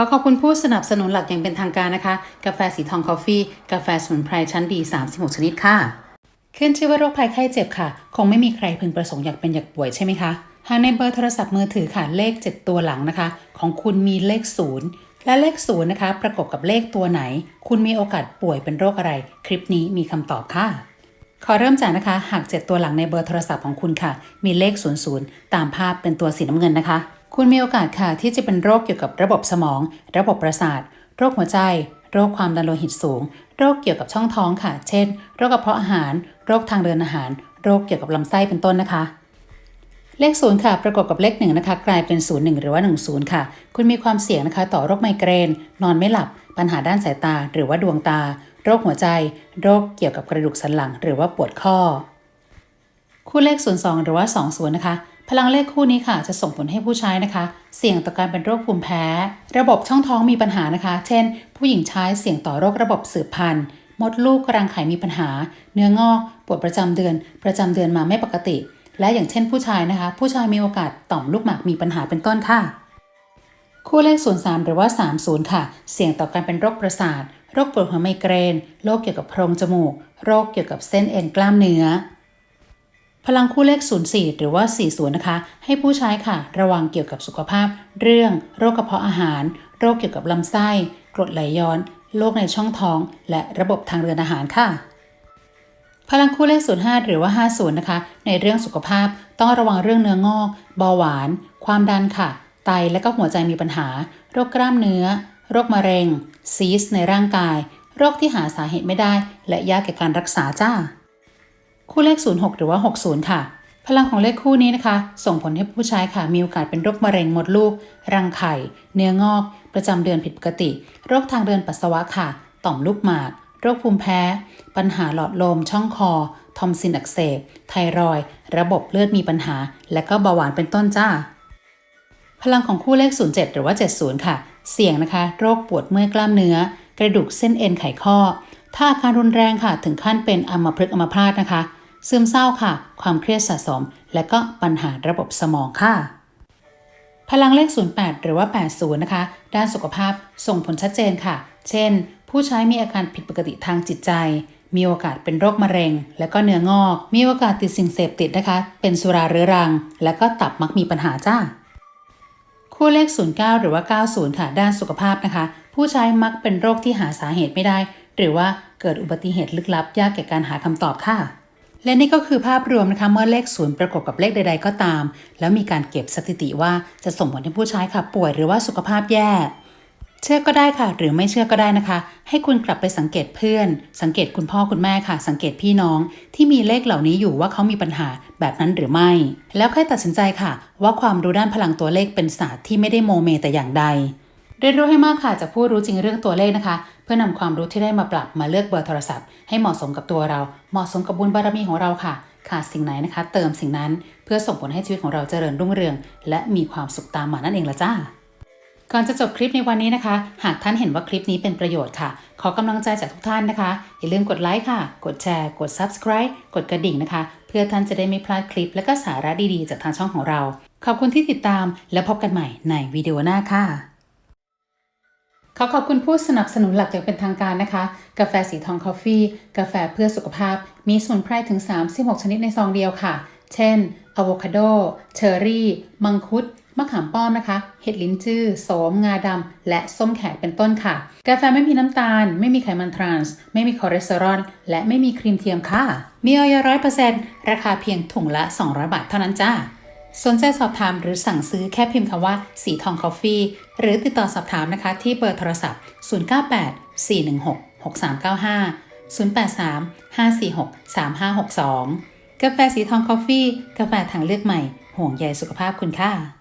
อขอบคุณผู้สนับสนุนหลักอย่างเป็นทางการนะคะ กาแฟสีทองคอฟฟี่กาแฟสมุนไพรชั้นดี 36 ชนิดค่ะ ขึ้นชื่อว่าโรคภัยไข้เจ็บค่ะ คงไม่มีใครพึงประสงค์อยากเป็นอยากป่วยใช่ไหมคะ หากในเบอร์โทรศัพท์มือถือค่ะเลข 7 ตัวหลังนะคะ ของคุณมีเลข 0 และเลข 0 นะคะ ประกบกับเลขตัวไหน คุณมีโอกาสป่วยเป็นโรคอะไร คลิปนี้มีคำตอบค่ะขอเริ่มจากนะคะ หาก 7 ตัวหลังในเบอร์โทรศัพท์ของคุณค่ะ มีเลข 00 ตามภาพเป็นตัวสีน้ำเงินนะคะ คุณมีโอกาสค่ะที่จะเป็นโรคเกี่ยวกับระบบสมอง ระบบประสาท โรคหัวใจ โรคความดันโลหิตสูง โรคเกี่ยวกับช่องท้องค่ะ เช่น โรคกระเพาะอาหาร โรคทางเดินอาหาร โรคเกี่ยวกับลำไส้เป็นต้นนะคะ เลข0ค่ะ ประกอบกับเลข1นะคะ กลายเป็น0 1หรือว่า1 0ค่ะ คุณมีความเสี่ยงนะคะ ต่อโรคไมเกรน นอนไม่หลับ ปัญหาด้านสายตา หรือว่าดวงตา โรคหัวใจ โรคเกี่ยวกับกระดูกสันหลัง หรือว่าปวดข้อ คู่เลข02หรือว่า20นะคะ พลังเลขคู่นี้ค่ะ จะส่งผลให้ผู้ใช้นะคะ เสี่ยงต่อการเป็นโรคภูมิแพ้ ระบบช่องท้องมีปัญหานะคะ เช่น ผู้หญิงใช้เสี่ยงต่อโรคระบบสืบพันธุ์มดลูกรังไข่มีปัญหา เนื้องอกปวดประจำเดือน ประจำเดือนมาไม่ปกติ และอย่างเช่นผู้ชายนะคะ ผู้ชายมีโอกาสต่อมลูกหมากมีปัญหาเป็นต้นค่ะ คู่เลข 03 หรือว่า 30 ค่ะ เสี่ยงต่อการเป็นโรคประสาท โรคปวดหัวไมเกรน โรคเกี่ยวกับโพรงจมูก โรคเกี่ยวกับเส้นเอ็นกล้ามเนื้อ ลังคู่เลข 04 หรือว่า 40 นะคะ ให้ผู้ใช้ค่ะ ระวังเกี่ยวกับสุขภาพ เรื่องโรคกระเพาะอาหาร โรคเกี่ยวกับลำไส้ กรดไหลย้อน โรคในช่องท้อง และระบบทางเดินอาหารค่ะ พลังคู่เลข 05 หรือว่า 50 นะคะ ในเรื่องสุขภาพต้องระวังเรื่องเนื้องอก เบาหวาน ความดันค่ะ ไตและก็หัวใจมีปัญหา โรคกล้ามเนื้อ โรคมะเร็ง ซีสในร่างกาย โรคที่หาสาเหตุไม่ได้ และยากแก่การรักษาจ้า คู่เลข 06 หรือว่า 60 ค่ะ พลังของเลขคู่นี้นะคะ ส่งผลให้ผู้ใช้ค่ะ มีโอกาสเป็นโรคมะเร็งมดลูก รังไข่ เนื้องอก ประจำเดือนผิดปกติ โรคทางเดินปัสสาวะค่ะ ต่อมลูกหมาก โรคภูมิแพ้ ปัญหาหลอดลม ช่องคอ ทอมซินอักเสบ ไทรอยด์ระบบเลือดมีปัญหา และก็เบาหวานเป็นต้นจ้า พลังของคู่เลข 07 หรือว่า 70 ค่ะ เสี่ยงนะคะ โรคปวดเมื่อยกล้ามเนื้อ กระดูกเส้นเอ็นไขข้อ ถ้าอาการรุนแรงค่ะ ถึงขั้นเป็นอัมพฤกษ์อัมพาตนะคะ ซึมเศร้าค่ะ ความเครียดสะสม และก็ปัญหาระบบสมองค่ะ พลังเลข 08 หรือว่า 80 นะคะ ด้านสุขภาพส่งผลชัดเจนค่ะ เช่น ผู้ใช้มีอาการผิดปกติทางจิตใจ มีโอกาสเป็นโรคมะเร็ง และก็เนื้องอก มีโอกาสติดสิ่งเสพติดนะคะ เป็นสุราเรื้อรัง และก็ตับมักมีปัญหาจ้าคู่เลข 09 หรือว่า 90 ค่ะ ด้านสุขภาพนะคะ ผู้ใช้มักเป็นโรคที่หาสาเหตุไม่ได้ หรือว่าเกิดอุบัติเหตุลึกลับยากแก่การหาคำตอบค่ะ และนี่ก็คือภาพรวมนะคะเมื่อเลขศูนย์ประกอบกับเลขใด ๆ ก็ตาม แล้วมีการเก็บสถิติว่าจะส่งผลให้ผู้ใช้ค่ะป่วยหรือว่าสุขภาพแย่ เชื่อก็ได้ค่ะ หรือไม่เชื่อก็ได้นะคะ ให้คุณกลับไปสังเกตเพื่อน สังเกตคุณพ่อคุณแม่ค่ะ สังเกตพี่น้อง ที่มีเลขเหล่านี้อยู่ว่าเขามีปัญหาแบบนั้นหรือไม่ แล้วค่อยตัดสินใจค่ะ ว่าความรู้ด้านพลังตัวเลขเป็นศาสตร์ที่ไม่ได้โมเมแต่อย่างใดเรียนรู้ให้มากค่ะจากผู้รู้จริงเรื่องตัวเลขนะคะ พื่อนำความรู้ที่ได้มาปรับมาเลือกเบอร์โทรศัพท์ ให้เหมาะสมกับตัวเรา เหมาะสมกับบุญบารมีของเราค่ะ ขาดสิ่งไหนนะคะ เติมสิ่งนั้นเพื่อส่งผลให้ชีวิตของเราเจริญรุ่งเรือง และมีความสุขตามมานั่นเองละจ้าก่อนจะจบคลิปในวันนี้นะคะ หากท่านเห็นว่าคลิปนี้เป็นประโยชน์ค่ะ ขอกำลังใจจากทุกท่านนะคะ อย่าลืมกดไลค์ค่ะ กดแชร์ กด subscribe กดกระดิ่งนะคะ เพื่อท่านจะได้ไม่พลาดคลิป และก็สาระดีๆ จากทางช่องของเรา ขอบคุณที่ติดตามและพบกันใหม่ในวิดีโอหน้าค่ะ ขอขอบคุณผู้สนับสนุนหลักอย่างเป็นทางการนะคะ กาแฟสีทองคอฟฟี่ กาแฟเพื่อสุขภาพ มีสมุนไพรถึง 36 ชนิดในซองเดียวค่ะ เช่นอะโวคาโด เชอร์รี่ มังคุด มะขามป้อมนะคะ เห็ดลิ้นจื้อ โสม งาดำ และส้มแขกเป็นต้นค่ะ กาแฟไม่มีน้ำตาล ไม่มีไขมันทรานส์ ไม่มีคอเลสเตอรอล และไม่มีครีมเทียมค่ะ มีออยร้อยเปอร์เซ็นต์ราคาเพียงถุงละ 200 บาทเท่านั้นจ้า สนใจสอบถามหรือสั่งซื้อแค่พิมพ์คำว่า สีทองคอฟฟี่หรือติดต่อสอบถามนะคะที่เบอร์โทรศัพท์ 098 416 6395 083 546 3562 กาแฟสีทองคอฟฟี่ กาแฟทางเลือกใหม่ ห่วงใยสุขภาพคุณค่ะ